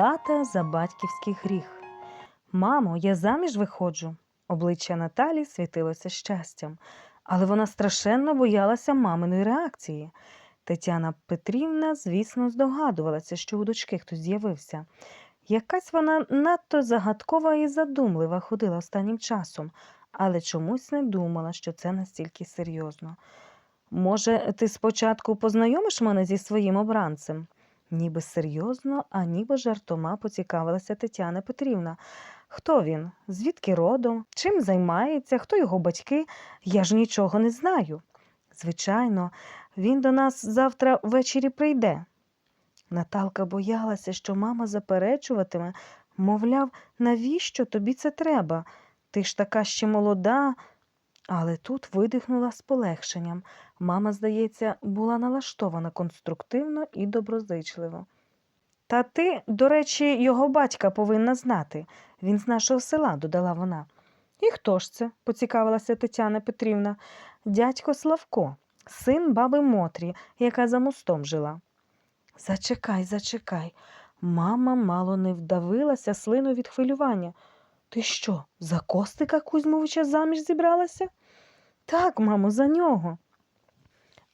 Плата за батьківський гріх. Мамо, я заміж виходжу. Обличчя Наталі світилося щастям, але вона страшенно боялася маминої реакції. Тетяна Петрівна, звісно, здогадувалася, що у дочки хтось з'явився. Якась вона надто загадкова і задумлива ходила останнім часом, але чомусь не думала, що це настільки серйозно. Може, ти спочатку познайомиш мене зі своїм обранцем? Ніби серйозно, а ніби жартома поцікавилася Тетяна Петрівна. Хто він? Звідки родом? Чим займається? Хто його батьки? Я ж нічого не знаю. Звичайно, він до нас завтра ввечері прийде. Наталка боялася, що мама заперечуватиме, мовляв, навіщо тобі це треба? Ти ж така ще молода. Але тут видихнула з полегшенням. Мама, здається, була налаштована конструктивно і доброзичливо. Та ти, до речі, його батька повинна знати. Він з нашого села, додала вона. І хто ж це? поцікавилася Тетяна Петрівна. Дядько Славко, син баби Мотрі, яка за мостом жила. Зачекай, зачекай. Мама мало не вдавилася слину від хвилювання. Ти що, за Костика Кузьмовича заміж зібралася? Так, мамо, за нього.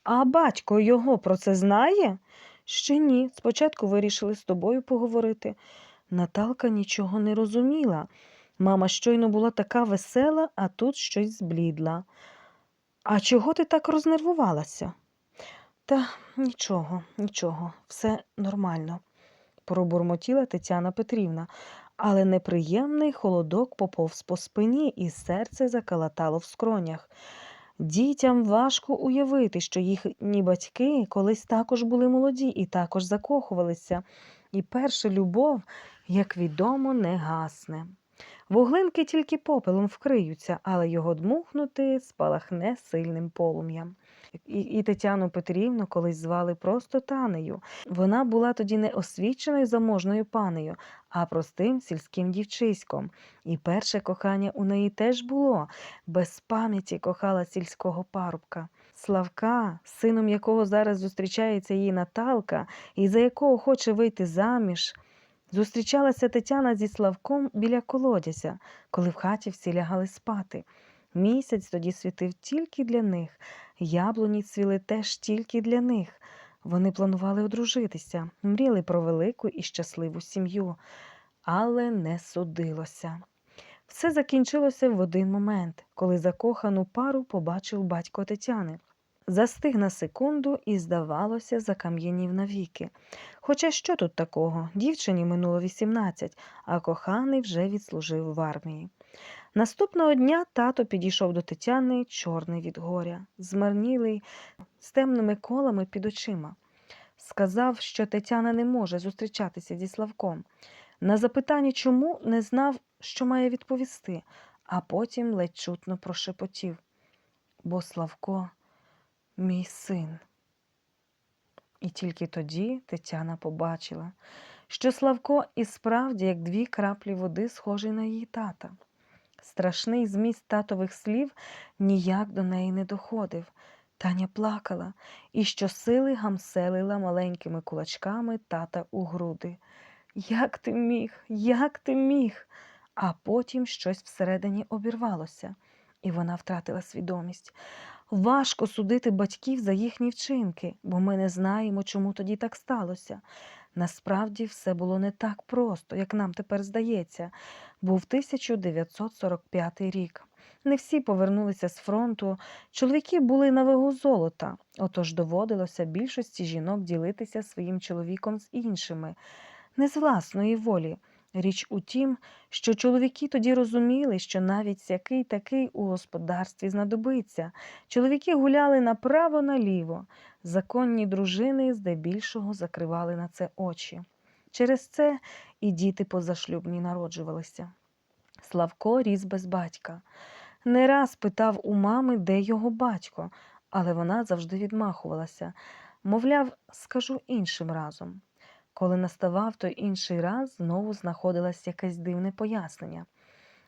А батько його про це знає? Ще ні. Спочатку вирішили з тобою поговорити. Наталка нічого не розуміла. Мама щойно була така весела, а тут щось зблідла. А чого ти так рознервувалася? Та нічого, нічого, все нормально, пробурмотіла Тетяна Петрівна, але неприємний холодок поповз по спині, і серце закалатало в скронях. Дітям важко уявити, що їхні батьки колись також були молоді і також закохувалися, і перша любов, як відомо, не гасне. Вуглинки тільки попелом вкриються, але його дмухнути спалахне сильним полум'ям. І, і Тетяну Петрівну колись звали просто Танею. Вона була тоді не освіченою заможною панею, а простим сільським дівчиськом. І перше кохання у неї теж було, без пам'яті кохала сільського парубка. Славка, сином якого зараз зустрічається її Наталка, і за якого хоче вийти заміж. Зустрічалася Тетяна зі Славком біля колодязя, коли в хаті всі лягали спати. Місяць тоді світив тільки для них, яблуні цвіли теж тільки для них. Вони планували одружитися, мріяли про велику і щасливу сім'ю, але не судилося. Все закінчилося в один момент, коли закохану пару побачив батько Тетяни. Застиг на секунду і, здавалося, закам'янів навіки. Хоча що тут такого? Дівчині минуло 18, а коханий вже відслужив в армії. Наступного дня тато підійшов до Тетяни, чорний від горя, змарнілий, з темними колами під очима. Сказав, що Тетяна не може зустрічатися зі Славком. На запитання, чому не знав, що має відповісти, а потім ледь чутно прошепотів. Бо Славко мій син. І тільки тоді Тетяна побачила, що Славко і справді, як дві краплі води, схожий на її тата. Страшний зміст татових слів ніяк до неї не доходив. Таня плакала і щосили гамселила маленькими кулачками тата у груди. Як ти міг, як ти міг? А потім щось всередині обірвалося, і вона втратила свідомість. Важко судити батьків за їхні вчинки, бо ми не знаємо, чому тоді так сталося. Насправді все було не так просто, як нам тепер здається. Був 1945 рік. Не всі повернулися з фронту, чоловіки були на вагу золота, отож доводилося більшості жінок ділитися своїм чоловіком з іншими, не з власної волі. Річ у тім, що чоловіки тоді розуміли, що навіть сякий такий у господарстві знадобиться. Чоловіки гуляли направо-наліво, законні дружини здебільшого закривали на це очі. Через це і діти позашлюбні народжувалися. Славко ріс без батька. Не раз питав у мами, де його батько, але вона завжди відмахувалася. Мовляв, скажу іншим разом. Коли наставав той інший раз, знову знаходилось якесь дивне пояснення.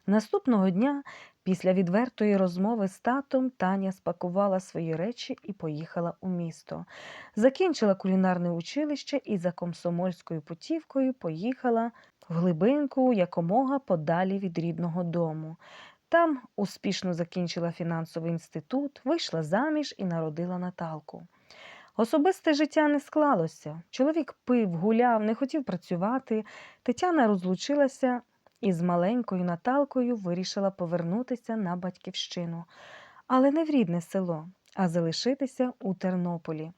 Наступного дня, Після відвертої розмови з татом Таня спакувала свої речі і поїхала у місто. Закінчила кулінарне училище і за комсомольською путівкою поїхала в глибинку якомога подалі від рідного дому. Там успішно закінчила фінансовий інститут, вийшла заміж і народила Наталку. Особисте життя не склалося. Чоловік пив, гуляв, не хотів працювати. Тетяна розлучилася і з маленькою Наталкою вирішила повернутися на батьківщину, але не в рідне село, а залишитися у Тернополі.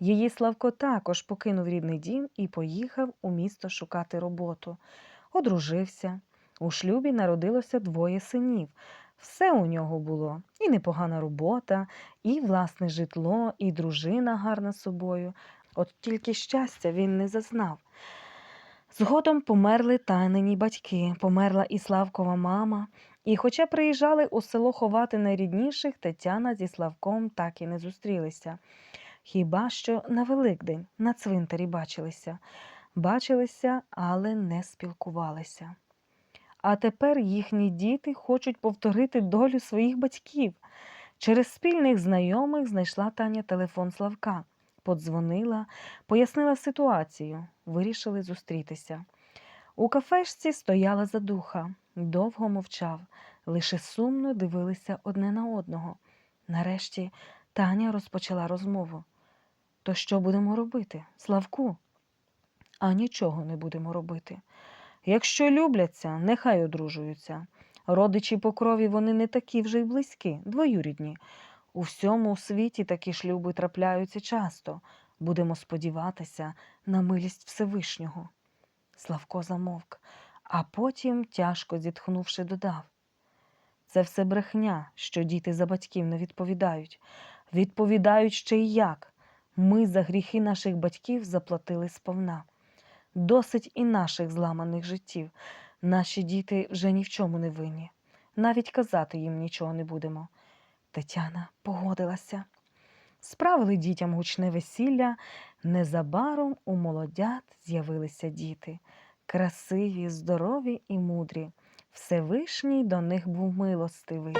Її Славко також покинув рідний дім і поїхав у місто шукати роботу. Одружився. У шлюбі народилося двоє синів. Все у нього було і непогана робота, і власне житло, і дружина гарна собою. От тільки щастя він не зазнав. Згодом померли танині батьки, померла і Славкова мама. І хоча приїжджали у село ховати найрідніших, Тетяна зі Славком так і не зустрілися. Хіба що на Великдень на цвинтарі бачилися. Бачилися, але не спілкувалися. А тепер їхні діти хочуть повторити долю своїх батьків. Через спільних знайомих знайшла Таня телефон Славка, подзвонила, пояснила ситуацію, вирішили зустрітися. У кафешці стояла задуха, довго мовчав, лише сумно дивилися одне на одного. Нарешті Таня розпочала розмову. То що будемо робити, Славку? А нічого не будемо робити. Якщо любляться, нехай одружуються. Родичі по крові вони не такі вже й близькі, двоюрідні. У всьому світі такі шлюби трапляються часто. Будемо сподіватися на милість Всевишнього. Славко замовк, а потім, тяжко зітхнувши, додав це все брехня, що діти за батьків не відповідають. Відповідають ще й як. Ми за гріхи наших батьків заплатили сповна. Досить і наших зламаних життів. Наші діти вже ні в чому не винні. Навіть казати їм нічого не будемо. Тетяна погодилася. Справили дітям гучне весілля. Незабаром у молодят з'явилися діти. Красиві, здорові і мудрі. Всевишній до них був милостивий.